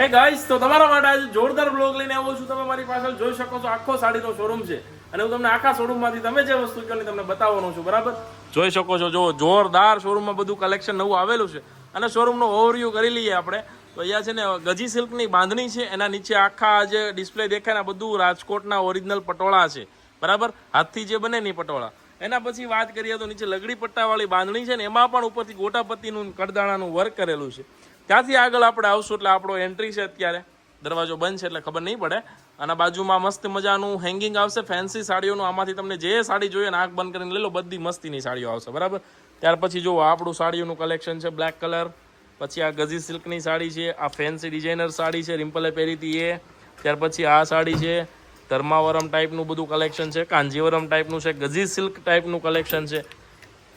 હે ગાઈસ તો તમારા માટે આજે જોરદાર બ્લોગ લઈને આવ્યો છું. તમે મારી પાછળ જોઈ શકો છો, આખો સાડીનો શોરૂમ છે. અને હું તમને આખા શોરૂમમાંથી તમે જે વસ્તુ કહો તમને બતાવવાનો છું, બરાબર? જોઈ શકો છો જો જોરદાર શોરૂમમાં બધું કલેક્શન નવું આવેલું છે. અને શોરૂમનો ઓવરવ્યૂ કરી લઈએ આપણે. તો અહીંયા છે ને, ગજી સિલ્કની બાંધણી છે. એના નીચે આખા જે ડિસ્પ્લે દેખાય ને બધું રાજકોટના ઓરિજિનલ પટોળા છે. બરાબર? હાથથી જે બને ને પટોળા. એના પછી વાત કરીએ તો નીચે લગડી પટ્ટાવાળી બાંધણી છે ને, એમાં પણ ઉપરથી ગોટાપત્તીનું કડદાણાનું વર્ક કરેલું છે. ત્યાંથી આગળ આપણે આવશું એટલે આપણો એન્ટ્રી છે અત્યારે. દરવાજો બંધ છે એટલે ખબર નહીં પડે. અને બાજુમાં મસ્ત મજાનું હેંગિંગ આવશે ફેન્સી સાડીઓનું. આમાંથી તમને જે સાડી જોઈએ ને આંખ બંધ કરીને લઈ લો, બધી મસ્તીની સાડીઓ આવશે. બરાબર? ત્યાર પછી જુઓ, આપણું સાડીઓનું કલેક્શન છે બ્લેક કલર પછી આ ગઝી સિલ્કની સાડી છે, આ ફેન્સી ડિઝાઇનર સાડી છે, રિમ્પલે પહેરી હતી એ. ત્યાર પછી આ સાડી છે, ધર્માવરમ ટાઈપનું બધું કલેક્શન છે, કાંજીવરમ ટાઈપનું છે, ગઝી સિલ્ક ટાઈપનું કલેક્શન છે.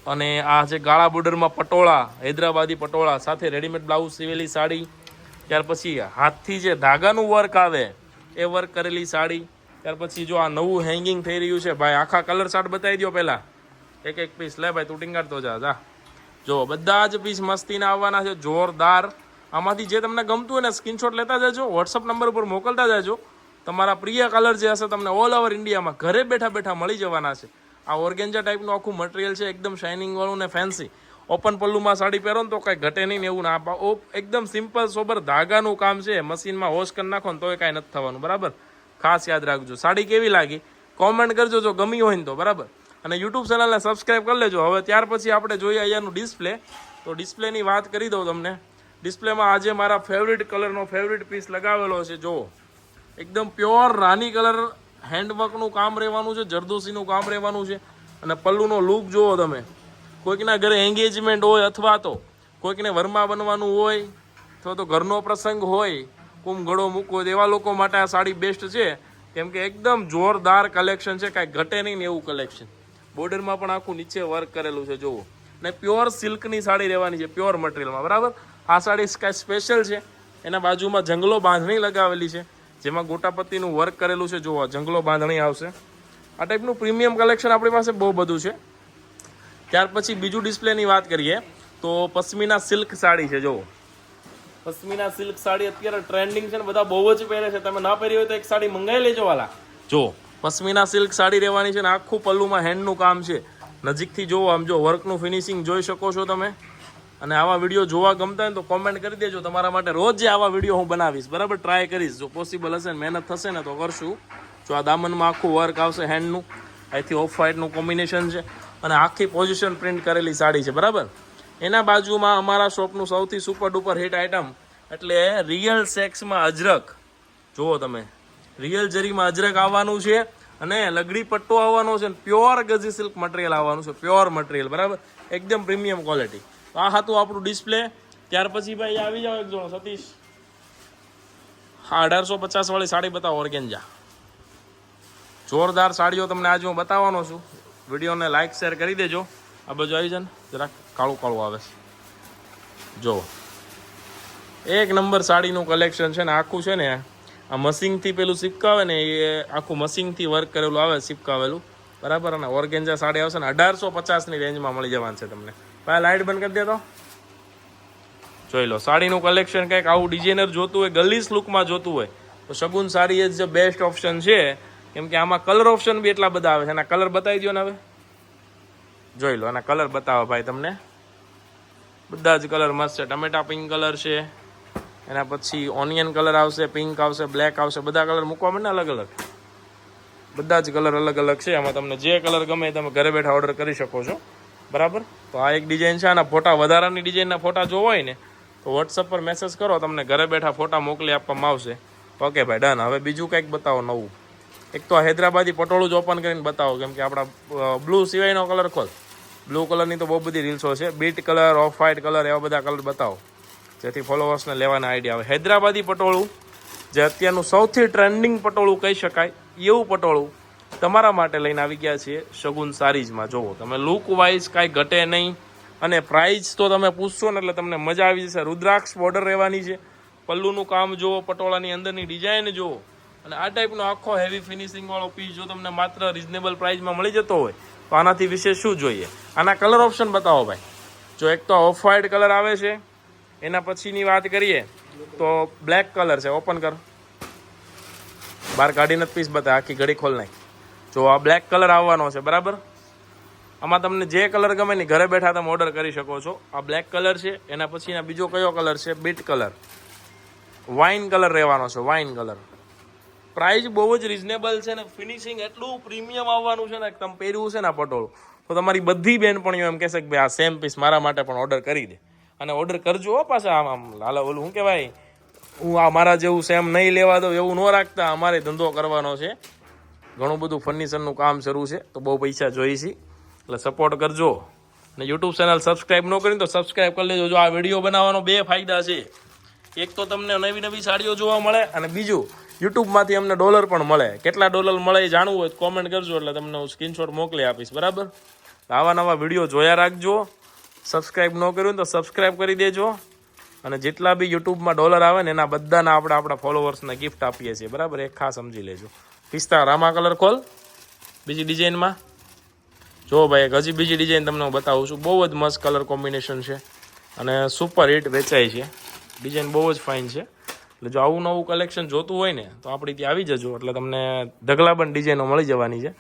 અને આ છે ગાળા બોર્ડરમાં પટોળા, હૈદરાબાદી પટોળા, સાથે રેડીમેડ બ્લાઉઝ સીવેલી સાડી, ત્યાર પછી હાથથી જે ધાગાનું વર્ક આવે, એ વર્ક કરેલી સાડી. ત્યાર પછી જો આ નવું હેંગિંગ થઈ રહ્યું છે, ભાઈ આખા કલર શાર્ટ બતાવી દો પહેલાં. એક એક પીસ લે ભાઈ, તું ટીંગાડતો જા જા. જો, બધા જ પીસ મસ્તીના આવવાના છે, જોરદાર. આમાંથી જે તમને ગમતું હોય ને સ્ક્રીનશોટ લેતા જજો વોટ્સઅપ નંબર ઉપર મોકલતા જજો. તમારા પ્રિય કલર જે હશે, તમને ઓલ ઓવર ઇન્ડિયામાં ઘરે બેઠા બેઠા મળી જવાના છે. આ ઓર્ગેન્જા ટાઈપનું આખું મટીરિયલ છે, એકદમ શાઇનિંગ વાળું ને ફેન્સી ઓપન પલ્લુમાં સાડી પહેરો ને તો કાંઈ ઘટે નહીં ને એવું ના એકદમ સિમ્પલ સોબર ધાગાનું કામ છે. મશીનમાં વોશ કરી નાખો ને તોય કાંઈ નથી થવાનું, બરાબર? ખાસ યાદ રાખજો. સાડી કેવી લાગી? કોમેન્ટ કરજો જો ગમી હોય ને તો, બરાબર? અને યુટ્યુબ ચેનલને સબસ્ક્રાઈબ કરી લેજો. હવે ત્યાર પછી આપણે જોઈએ અહીંયાનું ડિસ્પ્લે તો ડિસ્પ્લેની વાત કરી દઉં તમને. ડિસ્પ્લેમાં આજે મારા ફેવરિટ કલરનો ફેવરિટ પીસ લગાવેલો છે, જુઓ. એકદમ પ્યોર રાની કલર હેન્ડવર્કનું કામ રહેવાનું છે, જરદોશીનું કામ રહેવાનું છે. અને પલ્લુનો લુક જુઓ તમે. કોઈકના ઘરે એન્ગેજમેન્ટ હોય અથવા તો કોઈકને વરમા બનવાનું હોય, અથવા તો ઘરનો પ્રસંગ હોય, કુમ ઘડો મૂકવો એવા લોકો માટે આ સાડી બેસ્ટ છે. કેમ કે એકદમ જોરદાર કલેક્શન છે, કાંઈ ઘટે નહીં ને એવું કલેક્શન બોર્ડરમાં પણ આખું નીચે વર્ક કરેલું છે, જુઓ. ને પ્યોર સિલ્કની સાડી રહેવાની છે પ્યોર મટીરિયલમાં બરાબર? આ સાડી કાંઈ સ્પેશિયલ છે. એના બાજુમાં જંગલો બાંધણી લગાવેલી છે. જેમાં ગોટાપત્તીનું વર્ક કરેલું છે, જોવા, જંગલો બાંધણી આવશે. આ ટાઈપનું પ્રીમિયમ કલેક્શન આપણી પાસે બહુ બધું છે. ત્યાર પછી બીજું ડિસ્પ્લેની વાત કરીએ, તો પશ્મિના સિલ્ક સાડી છે જુઓ પશ્મિના સિલ્ક સાડી અત્યારે ટ્રેન્ડિંગ છે ને બધા બહુ જ પહેરે છે. તમે ના પહેરી હોય તો એક સાડી મંગાવી લેજો, વાલા. જો, પશ્મિના સિલ્ક સાડી રહેવાની છે ને આખું પલ્લુમાં હેન્ડનું કામ છે. નજીકથી જોવો, આમ જો વર્કનું ફિનિશિંગ જોઈ શકો છો તમે. અને આવા વીડિયો જોવા ગમતા હોય તો કોમેન્ટ કરી દેજો. તમારા માટે રોજ જે આવા વીડિયો હું બનાવીશ, બરાબર? ટ્રાય કરીશ. જો પોસિબલ હશે ને મહેનત થશે ને તો કરશું. જો આ દામનમાં આખું વર્ક આવશે હેન્ડનું અહીંથી ઓફ વ્હાઇટનું કોમ્બિનેશન છે. અને આખી પોઝિશન પ્રિન્ટ કરેલી સાડી છે, બરાબર? એના બાજુમાં અમારા શોપનું સૌથી સુપર ડુપર હિટ આઇટમ એટલે રિયલ સેક્સમાં અજરક જુઓ તમે. રિયલ જરીમાં અજરક આવવાનું છે અને લગડી પટ્ટો આવવાનો છે પ્યોર ગઝી સિલ્ક મટીરિયલ આવવાનું છે. પ્યોર મટીરિયલ બરાબર? એકદમ પ્રીમિયમ ક્વોલિટી તો આ હતું આપણું ડિસ્પ્લે. ત્યાર પછી ભાઈ આવી જાઓ એક જણો, સતીશ. હા, અઢારસો પચાસ વાળી સાડી બતાવો, ઓર્ગેન્જા. જોરદાર સાડીઓ તમને આજે હું બતાવવાનો છું. વિડીયોને લાઇક શેર કરી દેજો. આ બાજુ આવી જાય ને, જરાક કાળું કાળું આવે છે. જો એક નંબર સાડીનું કલેક્શન છે ને, આખું છે ને, આ મશીનથી પેલું સિપકાવે ને, એ આખું મશીનથી વર્ક કરેલું આવે, સિપકાવેલું. બરાબર? અને ઓર્ગેન્જા સાડી આવશે ને, અઢારસો પચાસની રેન્જમાં મળી જવાનું છે તમને. ભાઈ લાઇટ બંધ કરી દે તો. જોઈ લો, સાડીનું કલેક્શન કંઈક આવું ડિઝાઇનર જોતું હોય ગલીસ લુકમાં જોતું હોય, તો શગુન સાડી એ જ બેસ્ટ ઓપ્શન છે. કેમ કે આમાં કલર ઓપ્શન બી એટલા બધા આવે છે. એના કલર બતાવી દો ને હવે. જોઈ લો, આના કલર બતાવો ભાઈ તમને. બધા જ કલર મસ્ત છે. ટમેટા પિંક કલર છે. એના પછી ઓનિયન કલર આવશે પિંક આવશે બ્લેક આવશે. બધા કલર મૂકવા મને અલગ અલગ. બધા જ કલર અલગ અલગ છે. એમાં તમને જે કલર ગમે તમે ઘરે બેઠા ઓર્ડર કરી શકો છો. બરાબર? તો આ એક ડિઝાઇન છે, આના ફોટા વધારાની ડિઝાઇનના ફોટા જોવો હોય ને, તો વોટ્સઅપ પર મેસેજ કરો, તમને ઘરે બેઠા ફોટા મોકલી આપવામાં આવશે. ઓકે ભાઈ ડન હવે બીજું કંઈક બતાવો નવું. એક તો હૈદરાબાદી પટોળું જ ઓપન કરીને બતાવો, કેમ કે આપણા બ્લુ સિવાયનો કલર ખોલ. બ્લુ કલરની તો બહુ બધી રીલ્સો છે. Beet colour off white colour એવા બધા કલર બતાવો. જેથી ફોલોવર્સને લેવાના આઈડિયા આવે. હૈદરાબાદી પટોળું, જે અત્યારનું સૌથી ટ્રેન્ડિંગ પટોળું કહી શકાય, એવું પટોળું તમારા માટે લઈને આવી ગયા છીએ શગુન સારીઝમાં જુઓ, તમે લુક વાઇઝ કાંઈ ઘટે નહીં અને પ્રાઇઝ તો તમે પૂછશો ને એટલે તમને મજા આવી જશે. રુદ્રાક્ષ બોર્ડર રહેવાની છે. પલ્લુનું કામ જુઓ, પટોળાની અંદરની ડિઝાઇન જુઓ. અને આ ટાઈપનો આખો હેવી ફિનિશિંગવાળો પીસ જો તમને માત્ર રિઝનેબલ પ્રાઇઝમાં મળી જતો હોય, તો આનાથી વિશેષ શું જોઈએ? આના કલર ઓપ્શન બતાવો ભાઈ. જો એક તો ઓફ વ્હાઇટ કલર આવે છે, એના પછીની વાત કરીએ, તો બ્લેક કલર છે. ઓપન કર. બહાર કાઢીને પીસ બતા આખી ઘડી ખોલ નાખ. જો આ બ્લેક કલર આવવાનો છે, બરાબર? આમાં તમને જે કલર ગમે ને ઘરે બેઠા તમે ઓર્ડર કરી શકો છો. આ બ્લેક કલર છે, એના પછીના બીજો કયો કલર છે? બીટ કલર વાઇન કલર રહેવાનો છે વાઇન કલર પ્રાઇસ બહુ જ રિઝનેબલ છે ને ફિનિશિંગ એટલું પ્રીમિયમ આવવાનું છે ને તમે પહેર્યું છે ને પટોળું. તો તમારી બધી બહેનપણીઓ એમ કહેશે કે ભાઈ આ સેમ પીસ મારા માટે પણ ઓર્ડર કરી દે. અને ઓર્ડર કરજો હો પાછા આમ આમ લાલા ઓલું શું કહેવાય? હું આ મારા જેવું સેમ નહીં લેવા દઉં, એવું ન રાખતા. અમારે ધંધો કરવાનો છે. ઘણું બધું ફર્નિચરનું કામ શરૂ છે, તો બહુ પૈસા જોઈએ છે એટલે સપોર્ટ કરજો. અને યુટ્યુબ ચેનલ સબસ્ક્રાઈબ ન કરીને તો સબસ્ક્રાઈબ કરી લેજો. જો આ વીડિયો બનાવવાનો બે ફાયદા છે. એક તો તમને નવી નવી સાડીઓ જોવા મળે અને બીજું યુટ્યુબમાંથી અમને ડોલર પણ મળે. કેટલા ડોલર મળે એ જાણવું હોય તો કોમેન્ટ કરજો, એટલે તમને હું સ્ક્રીનશોટ મોકલી આપીશ. બરાબર? આવા નવા વીડિયો જોયા રાખજો. સબસ્ક્રાઈબ ન કર્યું તો સબસ્ક્રાઈબ કરી દેજો. અને જેટલા બી યુટ્યુબમાં ડોલર આવે ને એના બધાના આપણે આપણા ફોલોવર્સને ગિફ્ટ આપીએ છીએ. બરાબર? એક ખાસ સમજી લેજો. પિસ્તા રામા કલર ખોલ. બીજી ડિઝાઇનમાં જો ભાઈ, એક હજી બીજી ડિઝાઇન તમને હું બતાવું છું. બહુ જ મસ્ત કલર કોમ્બિનેશન છે. અને સુપર હિટ વેચાય છે. ડિઝાઇન બહુ જ ફાઇન છે. એટલે જો આવું નવું કલેક્શન જોતું હોય ને, તો આપણી ત્યાં આવી જજો. એટલે તમને ઢગલાબંધ ડિઝાઇનો મળી જવાની છે.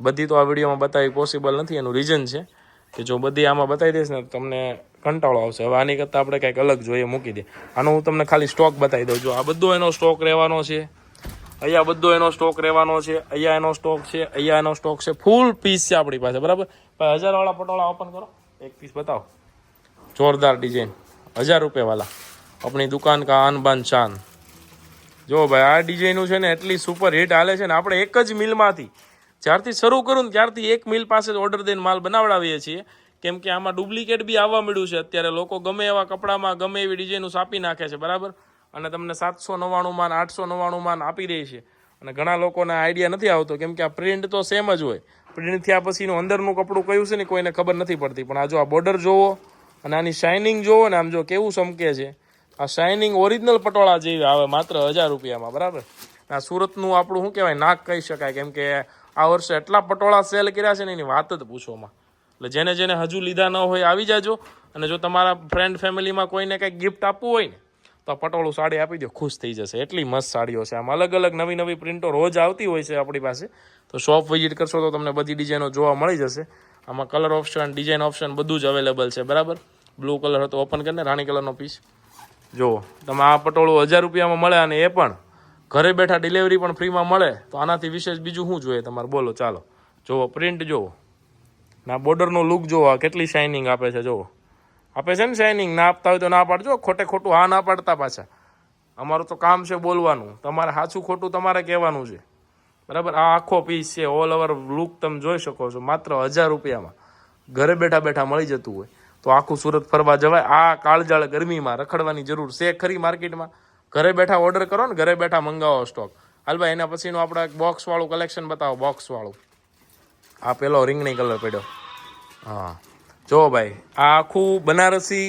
બધી તો આ વિડીયોમાં બતાવી પોસિબલ નથી, એનું રીઝન છે. કે જો બધી આમાં બતાવી દઈશ ને, તો તમને કંટાળો આવશે. હવે આની કરતાં આપણે કંઈક અલગ જોઈએ, મૂકી દે. આનો હું તમને ખાલી સ્ટોક બતાવી દઉં. જો આ બધો એનો સ્ટોક રહેવાનો છે. અહીંયા બધો એનો સ્ટોક રહેવાનો છે, અહીંયા એનો સ્ટોક છે, અહીંયા એનો સ્ટોક છે. ફૂલ પીસ છે આપણી પાસે, બરાબર? ભાઈ, હજારવાળા પટોળા ઓપન કરો. એક પીસ બતાવો. જોરદાર ડિઝાઇન હજાર રૂપિયાવાળા આપણી દુકાન કા આન બાન શાન. જો ભાઈ, આ ડિઝાઇનું છે ને એટલી સુપર હિટ હાલે છે ને આપણે એક જ મિલમાંથી જ્યારથી શરૂ કરું ને ત્યારથી એક મિલ પાસે જ ઓર્ડર દઈને માલ બનાવડાવીએ છીએ. કેમ કે આમાં ડુપ્લિકેટ બી આવવા મળ્યું છે. અત્યારે લોકો ગમે એવા કપડામાં ગમે એવી ડિઝાઇનું સાપી નાખે છે, બરાબર? અને તમને સાતસો નવ્વાણુંમાં આઠસો નવ્વાણુંમાં આપી રહી છે. અને ઘણા લોકોને આઈડિયા નથી આવતો, કેમ કે આ પ્રિન્ટ તો સેમ જ હોય. પ્રિન્ટ થયા પછીનું અંદરનું કપડું કયું છે ને કોઈને ખબર નથી પડતી. પણ આ જો આ બોર્ડર જોવો અને આની શાઇનિંગ જોવો ને આમ જો કેવું ચમકે છે. આ શાઇનિંગ ઓરિજિનલ પટોળા જેવી આવે માત્ર હજાર રૂપિયામાં, બરાબર? આ સુરતનું આપણું શું કહેવાય, નાક કહી શકાય. કેમ કે આ વર્ષે એટલા પટોળા સેલ કર્યા છે ને એની વાત જ પૂછોમાં. એટલે જેને જેને હજુ લીધા ન હોય આવી જાજો. અને જો તમારા ફ્રેન્ડ ફેમિલીમાં કોઈને કંઈક ગિફ્ટ આપવું હોય ને તો આ પટોળું સાડી આપી દો ખુશ થઈ જશે. એટલી મસ્ત સાડીઓ છે. આમ અલગ અલગ નવી નવી પ્રિન્ટો રોજ આવતી હોય છે આપણી પાસે. તો શોપ વિઝિટ કરશો તો તમને બધી ડિઝાઇનો જોવા મળી જશે. આમાં કલર ઓપ્શન ડિઝાઇન ઓપ્શન બધું જ અવેલેબલ છે. બરાબર? બ્લુ કલર હતો ઓપન કરીને રાણી કલરનો પીસ જુઓ, તમે આ પટોળું હજાર રૂપિયામાં મળે અને એ પણ ઘરે બેઠા ડિલિવરી પણ ફ્રીમાં મળે, તો આનાથી વિશેષ બીજું શું જોઈએ તમારે? બોલો, ચાલો. જુઓ પ્રિન્ટ જુઓ. ના બોર્ડરનો લુક જુઓ કેટલી શાઇનિંગ આપે છે, જુઓ. આપે છે ને શાઇનિંગ ના આપતા હોય તો ના પાડજો, ખોટે ખોટું હા ના પાડતા પાછા. અમારું તો કામ છે બોલવાનું. તમારે સાચું ખોટું તમારે કહેવાનું છે. બરાબર? આ આખો પીસ છે ઓલ ઓવર લુક તમે જોઈ શકો છો, માત્ર હજાર રૂપિયામાં. ઘરે બેઠા બેઠા મળી જતું હોય. તો આખું સુરત ફરવા જવાય. આ કાળજાળ ગરમીમાં રખડવાની જરૂર છે ખરી માર્કેટમાં. ઘરે બેઠા ઓર્ડર કરો ને, ઘરે બેઠા મંગાવો સ્ટોક હાલભાઈ એના પછીનું આપણે એક બોક્સવાળું કલેક્શન બતાવો બોક્સવાળું આ પેલો રીંગણી કલર પડ્યો. હા. જો ભાઈ, આ આખું બનારસી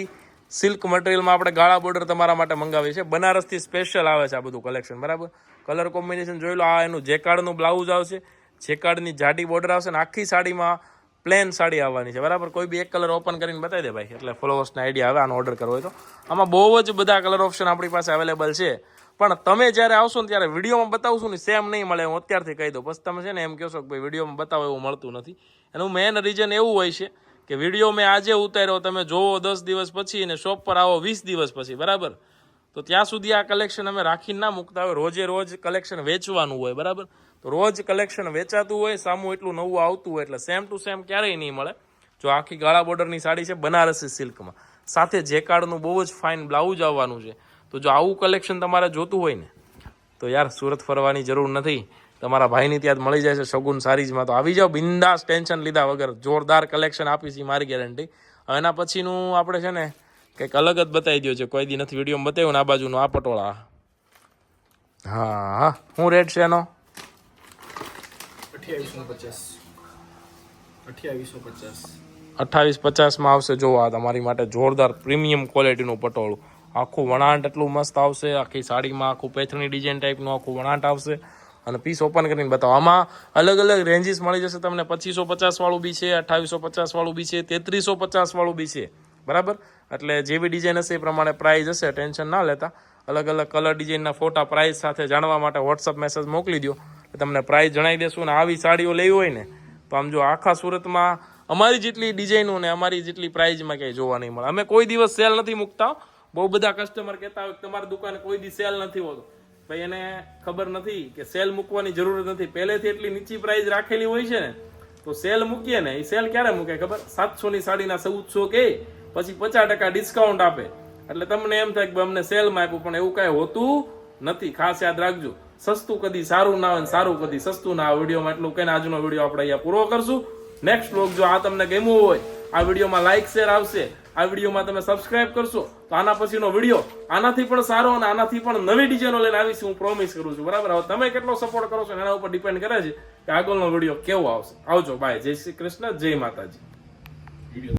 સિલ્ક મટીરિયલમાં આપણે ગાળા બોર્ડર તમારા માટે મંગાવીએ છીએ. બનારસથી સ્પેશિયલ આવે છે આ બધું કલેક્શન બરાબર? કલર કોમ્બિનેશન જોઈ લો, આ એનું જેકાર્ડનું બ્લાઉઝ આવશે. જેકાર્ડની જાડી બોર્ડર આવશે અને આખી સાડીમાં પ્લેન સાડી આવવાની છે, બરાબર? કોઈ બી એક કલર ઓપન કરીને બતાવી દે ભાઈ, એટલે ફોલોવર્સને આઈડિયા આવે, આનો ઓર્ડર કરવો હોય તો. આમાં બહુ જ બધા કલર ઓપ્શન આપણી પાસે અવેલેબલ છે. પણ તમે જ્યારે આવશો ને ત્યારે વિડીયોમાં બતાવશું ને સેમ નહીં મળે, હું અત્યારથી કહી દઉં. બસ તમે છે ને એમ કહેશો કે ભાઈ, વિડીયોમાં બતાવો, એવું મળતું નથી. એનું મેન રીઝન એવું હોય છે કે વીડિયો મેં આજે ઉતાર્યો, તમે જોવો દસ દિવસ પછી અને શોપ પર આવો વીસ દિવસ પછી, બરાબર? તો ત્યાં સુધી આ કલેક્શન અમે રાખીને ના મૂકતા હોય, રોજે રોજ કલેક્શન વેચવાનું હોય, બરાબર? તો રોજ કલેક્શન વેચાતું હોય, સામું એટલું નવું આવતું હોય, એટલે સેમ ટુ સેમ ક્યારેય નહીં મળે. જો આખી ગાળા બોર્ડરની સાડી છે બનારસી સિલ્કમાં. સાથે જેકાર્ડનું બહુ જ ફાઇન બ્લાઉઝ આવવાનું છે. તો જો આવું કલેક્શન તમારે જોતું હોય ને, તો યાર સુરત ફરવાની જરૂર નથી. તમારા ભાઈની ત્યાં જ મળી જાય છે શગુન સારીઝમાં તો આવી જાઓ બિંદાસ ટેન્શન લીધા વગર. જોરદાર કલેક્શન આપીશ ઈ મારી ગેરંટી એના પછીનું આપણે છે ને કંઈક અલગ જ બતાવી દો છે. કોઈ દી નથી વિડીયોમાં બતાવ્યું ને આ બાજુનું આ પટોળા. હા હા. શું રેટ છે એનો? અઠ્ઠાવીસ પચાસમાં આવશે. જો આ તમારી માટે જોરદાર પ્રીમિયમ ક્વોલિટીનું પટોળું. આખું વણાટ એટલું મસ્ત આવશે. આખી સાડીમાં આખું પેથણી ડિઝાઇન ટાઈપનું આખું વણાટ આવશે. અને પીસ ઓપન કરીને બતાવો. આમાં અલગ અલગ રેન્જીસ મળી જશે તમને. પચીસો પચાસ વાળું બી છે અઠ્ઠાવીસો પચાસ વાળું બી છે, તેત્રીસો પચાસ વાળું બી છે. બરાબર? એટલે જેવી ડિઝાઇન હશે એ પ્રમાણે પ્રાઇસ હશે. ટેન્શન ના લેતા. અલગ અલગ કલર ડિઝાઇનના ફોટા પ્રાઇસ સાથે જાણવા માટે વોટ્સઅપ મેસેજ મોકલી દો તમને પ્રાઇસ જણાવી દેશું ને આવી સાડીઓ લેવી હોય ને, તો આમ જો આખા સુરતમાં અમારી જેટલી ડિઝાઇનો ને, અમારી જેટલી પ્રાઇઝમાં ક્યાંય જોવા નહીં મળે. અમે કોઈ દિવસ સેલ નથી મૂકતા બહુ બધા કસ્ટમર કહેતા હોય તમારી દુકાને કોઈ દી સેલ નથી હોતો. ભાઈ, એને ખબર નથી કે સેલ મૂકવાની જરૂર નથી. પહેલેથી એટલી નીચી પ્રાઇસ રાખેલી હોય છે ને, તો સેલ મૂકીએ ને, એ સેલ ક્યારે મૂકે ખબર? સાતસો ની સાડીના ચૌદસો કે, પછી પચાસ ટકા ડિસ્કાઉન્ટ આપે. એટલે તમને એમ થાય કે અમને સેલમાં આપ્યું, પણ એવું કાંઈ હોતું નથી. ખાસ યાદ રાખજો, સસ્તું કદી સારું ના હોય સારું કદી સસ્તું ના આવે વિડીયોમાં એટલું કહીને આજનો વીડિયો આપણે અહીંયા પૂરો કરશું. નેક્સ્ટ બ્લોગ જો આ તમને ગમ્યું હોય, આ વિડીયોમાં લાઇક શેર આવશે. આ વિડીયોમાં તમે સબસ્ક્રાઇબ કરશો તો આના પછીનો વીડિયો આનાથી પણ સારો અને આનાથી પણ નવી ડિઝાઇનો લઈને આવીશ હું પ્રોમિસ કરું છું. બરાબર? હવે તમે કેટલો સપોર્ટ કરો છો એના ઉપર ડિપેન્ડ કરે છે કે આગળનો વીડિયો કેવો આવશે. આવજો બાય જય શ્રી કૃષ્ણ, જય માતાજી.